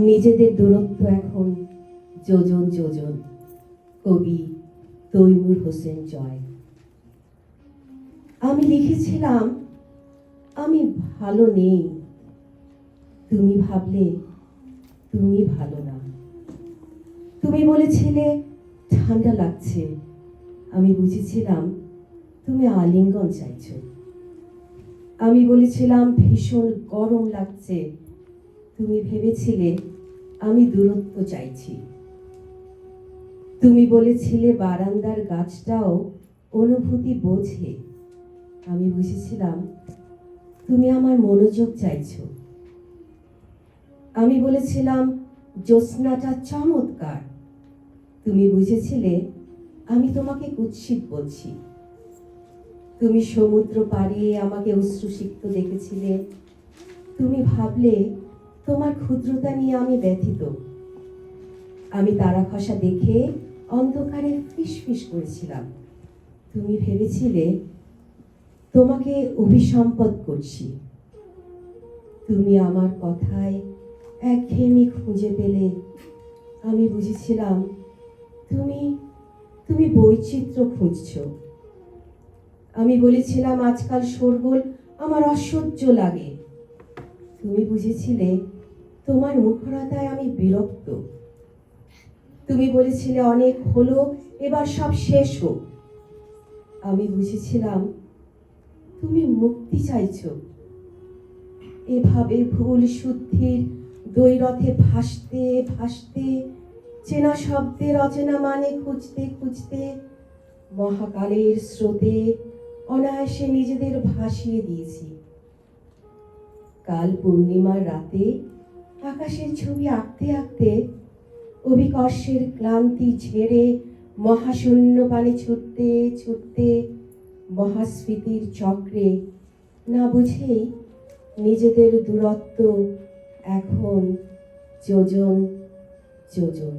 নিজেদের দূরত্ব এখন যোজন যোজন। কবি তৈমুর হোসেন জয়। আমি লিখেছিলাম, আমি ভালো নেই। তুমি ভাবলে তুমি ভালো না। তুমি বলেছিলে, ঠান্ডা লাগছে। আমি বুঝেছিলাম, তুমি আলিঙ্গন চাইছ। আমি বলেছিলাম, ভীষণ গরম লাগছে। তুমি ভেবেছিলে আমি দূরত্ব চাইছি। তুমি বলেছিলে বারান্দার গাছটাও অনুভূতি বোঝে। আমি বুঝেছিলাম, তুমি আমার মনোযোগ চাইছ। আমি বলেছিলাম, জ্যোৎস্নাটা চমৎকার। তুমি বুঝেছিলে, আমি তোমাকে কুৎসিত বলছি। তুমি সমুদ্র পাড়িয়ে আমাকে অশ্রুসিক্ত দেখেছিলে। তুমি ভাবলে তোমার ক্ষুদ্রতা নিয়ে আমি ব্যথিত। আমি তারা খসা দেখে অন্ধকারে ফিস ফিস করেছিলাম। তুমি ভেবেছিলে তোমাকে অভিসম্পদ করছি। তুমি আমার কথায় একঘেয়েমি খুঁজে পেলে। আমি বুঝেছিলাম তুমি তুমি বৈচিত্র্য খুঁজছ। আমি বলেছিলাম, আজকাল শোরগোল আমার অসহ্য লাগে। তুমি বুঝেছিলে তোমার মুখরতায় আমি বিরক্ত। তুমি বলেছিলে, অনেক হলো, এবার সব শেষ হোক। আমি বুঝেছিলাম, তুমি মুক্তি চাইছ। এভাবে ভুল শুদ্ধির দৈরথে ভাসতে ভাসতে, চেনা শব্দের অচেনা মানে খুঁজতে খুঁজতে মহাকালের স্রোতে অনায়াসে নিজেদের ভাসিয়ে দিয়েছি। কাল পূর্ণিমার রাতে আকাশের ছবি আঁকতে আঁকতে অভিকর্ষের ক্লান্তি ঝেড়ে মহাশূন্য পানে ছুটতে ছুটতে মহাস্ফীতির চক্রে না বুঝেই নিজেদের দূরত্ব এখন যোজন যোজন।